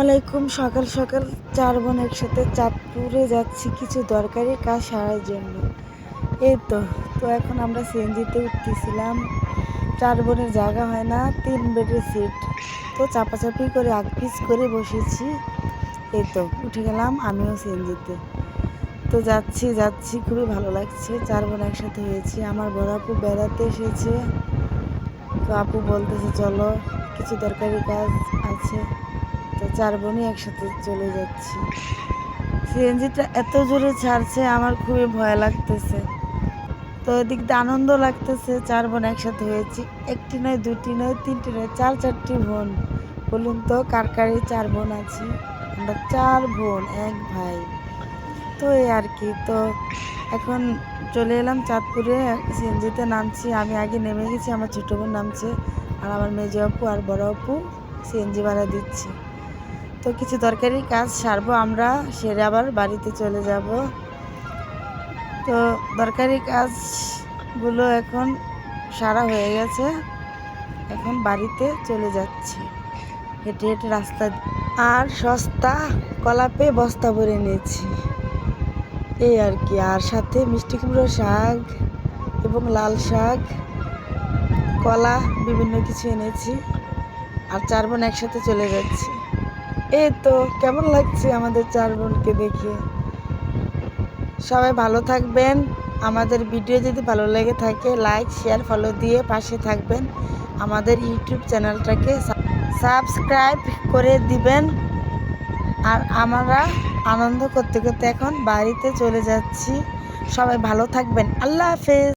আলাইকুম, সকাল সকাল চার বোন একসাথে চাঁদপুরে যাচ্ছি, কিছু দরকারি কাজ সারার জন্য। এই তো তো এখন আমরা সিএনজিতে উঠতেছিলাম। চার বোনের জায়গা হয় না, তিন বেডের সিট। তো চাপাচাপি করে আগপিস করে বসেছি। এই তো, উঠে গেলাম, আমিও সিএনজিতে। তো যাচ্ছি যাচ্ছি, খুবই ভালো লাগছে। চার বোন একসাথে হয়েছি। আমার বড় আপু বেড়াতে এসেছে। তো আপু বলতেছে, চলো, কিছু দরকারি কাজ আছে। তো চার বোনই একসাথে চলে যাচ্ছি। সিএনজিটা এত জোরে ছাড়ছে, আমার খুবই ভয় লাগতেছে। তো এদিক দিয়ে আনন্দ লাগতেছে, চার বোন একসাথে হয়েছি। একটি নয়, দুটি নয়, তিনটি নয়, চার, চারটি বোন। বলুন তো, কার কারে চার বোন আছে? আমরা চার বোন, এক ভাই। তো এই আর কি, তো এখন চলে এলাম চাঁদপুরে, সিএনজিতে নামছি। আমি আগে নেমে গেছি, আমার ছোটো বোন নামছে, আর আমার মেজো আপু আর বড় আপু সিএনজি ভাড়া দিচ্ছে। তো কিছু দরকারি কাজ সারবো আমরা, সেরে আবার বাড়িতে চলে যাব। তো দরকারি কাজগুলো এখন সারা হয়ে গেছে, এখন বাড়িতে চলে যাচ্ছি। হেঁটে হেঁটে রাস্তা, আর সস্তা কলাপে বস্তা ভরে নিয়েছি। এই আর কি, আর সাথে মিষ্টি কুমড়ো শাক এবং লাল শাক, কলা, বিভিন্ন কিছু এনেছি, আর চার বোন একসাথে চলে যাচ্ছি। এই তো, কেমন লাগছে আমাদের চার বোনকে দেখে? সবাই ভালো থাকবেন। আমাদের ভিডিও যদি ভালো লেগে থাকে লাইক শেয়ার ফলো দিয়ে পাশে থাকবেন। আমাদের ইউটিউব চ্যানেলটাকে সাবস্ক্রাইব করে দিবেন। আর আমরা আনন্দ করতে করতে এখন বাড়িতে চলে যাচ্ছি। সবাই ভালো থাকবেন। আল্লাহ হাফেজ।